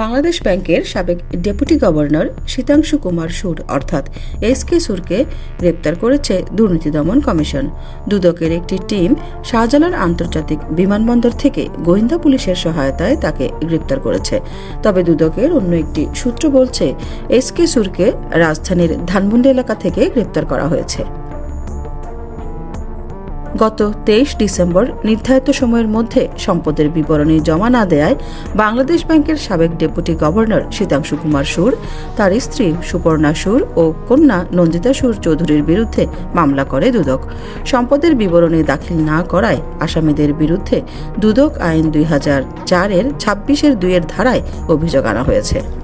বাংলাদেশ ব্যাংকের সাবেক deputy governor Sitanshu Kumar সুর, অর্থাৎ এস কে সুরকে গ্রেপ্তার করেছে দুর্নীতি দমন কমিশন। দুদকের একটি টিম শাহজালাল আন্তর্জাতিক বিমানবন্দর থেকে গোয়েন্দা পুলিশের সহায়তায় তাকে গ্রেপ্তার করেছে। তবে দুদকের অন্য একটি সূত্র বলছে, এস কে সুরকে রাজধানীর ধানমন্ডি এলাকা থেকে গ্রেপ্তার করা হয়েছে। গত তেইশ ডিসেম্বর নির্ধারিত সময়ের মধ্যে সম্পদের বিবরণী জমা না দেয়ায় বাংলাদেশ ব্যাংকের সাবেক ডেপুটি গভর্নর শীতাংশু কুমার সুর, তার স্ত্রী সুপর্ণা সুর ও কন্যা নন্দিতা সুর চৌধুরীর বিরুদ্ধে মামলা করে দুদক। সম্পদের বিবরণী দাখিল না করায় আসামিদের বিরুদ্ধে দুদক আইন দুই হাজার চারের ছাব্বিশের দুইয়ের ধারায় অভিযোগ আনা হয়েছে।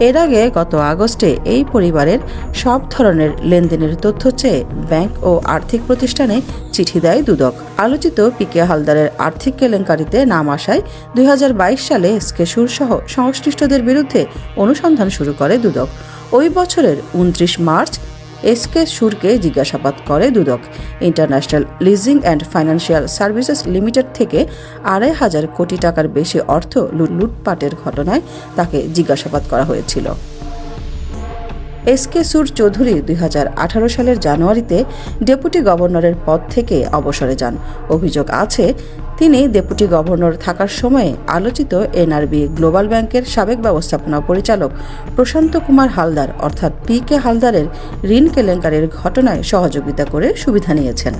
এর আগে গত আগস্টে এই পরিবারের সব ধরনের লেনদেনের তথ্য চেয়ে ব্যাংক ও আর্থিক প্রতিষ্ঠানে চিঠি দেয় দুদক। আলোচিত পিকে হালদারের আর্থিক কেলেঙ্কারিতে নাম আসায় দুই হাজার বাইশ সালে এসকে সুর সহ সংশ্লিষ্টদের বিরুদ্ধে অনুসন্ধান শুরু করে দুদক। ওই বছরের উনত্রিশ মার্চ এসকে সুরকে জিজ্ঞাসাবাদ করে দুদক। International leasing and financial services limited থেকে আড়াই হাজার কোটি টাকার বেশি অর্থ লুটপাটের ঘটনায় তাকে জিজ্ঞাসাবাদ করা হয়েছিল। এসকে সুর চৌধুরী দুই হাজার আঠারো সালের জানুয়ারিতে ডেপুটি গভর্নরের পদ থেকে অবসরে যান। অভিযোগ আছে, তিনি ডেপুটি গভর্নর থাকার সময়ে আলোচিত এনআরবি গ্লোবাল ব্যাংকের সাবেক ব্যবস্থাপনা পরিচালক প্রশান্ত কুমার হালদার, অর্থাৎ পি কে হালদারের ঋণ কেলেঙ্কারির ঘটনায় সহযোগিতা করে সুবিধা নিয়েছেন।